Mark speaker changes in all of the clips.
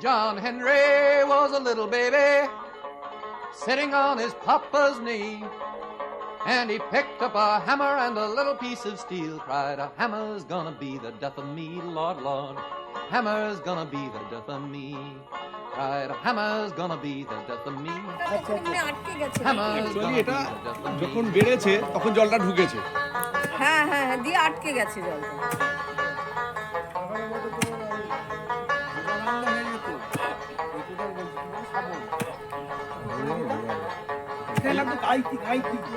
Speaker 1: John Henry was a little baby sitting on his papa's knee. And he picked up a hammer and a little piece of steel, cried, A hammer's gonna be the death of me, Lord, Lord. Hammer's gonna be the death of me. Cried, A hammer's gonna be the death of me. Hammer's gonna be the death of me.
Speaker 2: যখন বেড়েছে তখন জলটা ঢুকেছে
Speaker 3: হ্যাঁ হ্যাঁ হ্যাঁ দিয়ে আটকে গেছে জলটা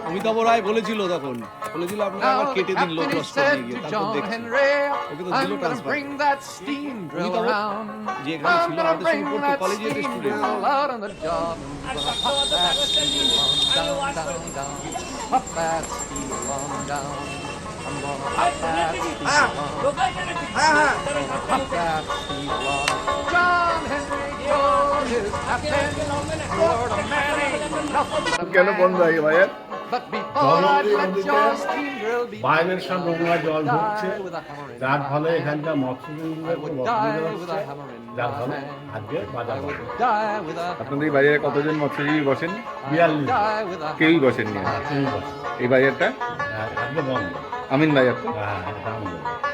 Speaker 2: অমিতাভ রায় বলেছিল তখন বলেছিল আপনারা আবার কেটে দিন লোক
Speaker 1: said
Speaker 2: নিয়ে গিয়ে তারপর
Speaker 1: John
Speaker 2: ওকে তো দিল
Speaker 1: gonna
Speaker 2: তখন
Speaker 1: around.
Speaker 2: যে এখানে ছিল আমাদের সঙ্গে পড়তো
Speaker 1: that
Speaker 2: কলেজের student.
Speaker 1: I'm gonna pop that steel on down, down, down. Pop that steel on down. I'm that steel on. On. John Henry told his captain, you're the man
Speaker 4: কেন বন্ধ. ভাইয়ের
Speaker 5: বাইরের সব নোংরা জল ঢুকছে। যার ফলে. এখানকার মৎস্যজীবীদের যার ফলে আজকে বাজার
Speaker 4: আপনাদের এই বাজারে কতজন মৎস্যজীবী বসেন?
Speaker 5: বিয়াল্লিশ
Speaker 4: কেউই বসেননি।
Speaker 5: এই.
Speaker 4: বাজারটা?
Speaker 5: আজকে বন্ধ।
Speaker 4: আমিন বাজার তো
Speaker 5: হ্যাঁ।